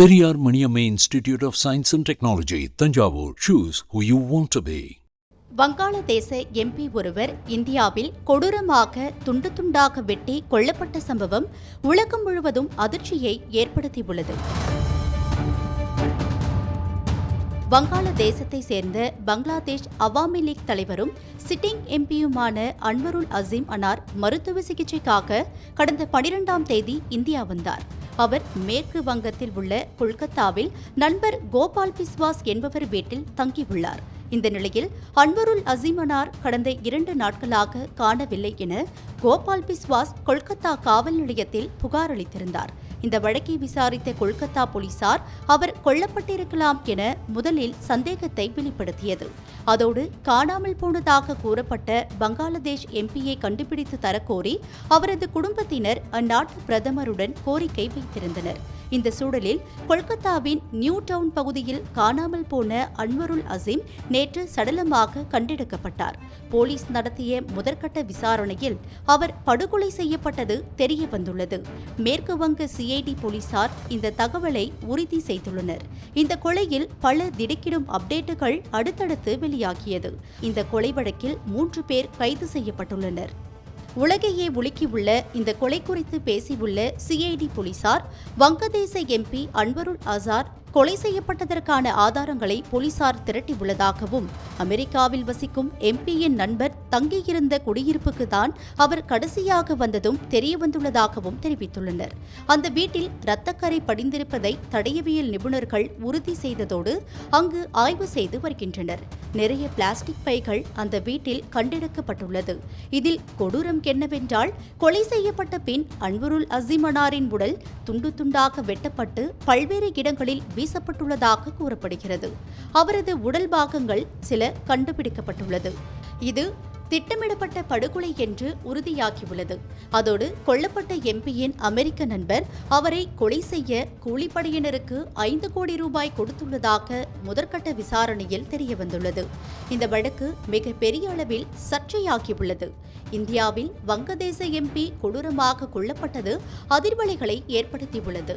Periyar Maniammai institute of science and technology Thanjavur. Choose who you want to be வங்காளதேச MP ஒருவர் இந்தியாவில் கொடூரமாக துண்டு துண்டாக வெட்டி கொல்லப்பட்ட சம்பவம் உலகம் முழுவதும் அதிர்ச்சியை ஏற்படுத்தியுள்ளது. வங்காளதேசத்தை சேர்ந்த பங்களாதேஷ் அவாமி லீக் தலைவரும் சிட்டிங் எம்பியுமான அன்வருல் அசீம் அனார் மருத்துவ சிகிச்சைக்காக கடந்த பனிரெண்டாம் தேதி இந்தியா வந்தார். அவர் மேற்கு வங்கத்தில் உள்ள கொல்கத்தாவில் நண்பர் கோபால் பிஸ்வாஸ் என்பவர் வீட்டில் தங்கியுள்ளார். இந்த நிலையில் அன்வருல் அசீமனார் கடந்த இரண்டு நாட்களாக காணவில்லை என கோபால் பிஸ்வாஸ் கொல்கத்தா காவல் நிலையத்தில் புகார் அளித்திருந்தார். இந்த வழக்கை விசாரித்த கொல்கத்தா போலீசார் அவர் கொல்லப்பட்டிருக்கலாம் என முதலில் சந்தேகத்தை வெளிப்படுத்தியது. அதோடு காணாமல் போனதாக கூறப்பட்ட பங்களாதேஷ் எம்பியை கண்டுபிடித்து தரக்கோரி அவரது குடும்பத்தினர் அந்நாட்டு பிரதமருடன் கோரிக்கை வைத்திருந்தனர். இந்த சூழலில் கொல்கத்தாவின் நியூ டவுன் பகுதியில் காணாமல் போன அன்வருல் அசீம் நேற்று சடலமாக கண்டெடுக்கப்பட்டார். போலீஸ் நடத்திய முதற்கட்ட விசாரணையில் அவர் படுகொலை செய்யப்பட்டது தெரிய வந்துள்ளது மேற்கு வங்க சி சிஐடி போலீசார் இந்த தகவலை உறுதி செய்துள்ளனர். இந்த கொலையில் பல திடுக்கிடும் அப்டேட்டுகள் அடுத்தடுத்து வெளியாகியது. இந்த கொலை வழக்கில் மூன்று பேர் கைது செய்யப்பட்டுள்ளனர். உலகையே உலுக்கியுள்ள இந்த கொலை குறித்து பேசியுள்ள சிஐடி போலீசார் வங்கதேச எம்பி அன்வருல் அசார் கொலை செய்யப்பட்டதற்கான ஆதாரங்களை போலீசார் திரட்டியுள்ளதாகவும் அமெரிக்காவில் வசிக்கும் எம்பியின் நண்பர் தங்கியிருந்த குடியிருப்புக்கு தான் அவர் கடைசியாக வந்ததும் தெரியவந்துள்ளதாகவும் தெரிவித்துள்ளனர். அந்த வீட்டில் இரத்தக்கரை படிந்திருப்பதை தடயவியல் நிபுணர்கள் உறுதி செய்ததோடு அங்கு ஆய்வு செய்து வருகின்றனர். நிறைய பிளாஸ்டிக் பைகள் அந்த வீட்டில் கண்டெடுக்கப்பட்டுள்ளது. இதில் கொடூரம் என்னவென்றால் கொலை செய்யப்பட்ட பின் அன்வருல் அசிமனாரின் உடல் துண்டு துண்டாக வெட்டப்பட்டு பல்வேறு இடங்களில் வீசப்பட்டுள்ளதாக கூறப்படுகிறது. அவரது உடல் பாகங்கள் சில கண்டுபிடிக்கப்பட்டுள்ளது. இது திட்டமிடப்பட்ட படுகொலை என்று உறுதியாகியுள்ளது. அதோடு கொல்லப்பட்ட எம்பியின் அமெரிக்க நண்பர் அவரை கொலை செய்ய கூலிப்படையினருக்கு ஐந்து கோடி ரூபாய் கொடுத்துள்ளதாக முதற்கட்ட விசாரணையில் தெரியவந்துள்ளது. இந்த வழக்கு மிக பெரிய அளவில் சர்ச்சையாகியுள்ளது. இந்தியாவில் வங்கதேச எம்பி கொடூரமாக கொல்லப்பட்டது அதிர்வலைகளை ஏற்படுத்தியுள்ளது.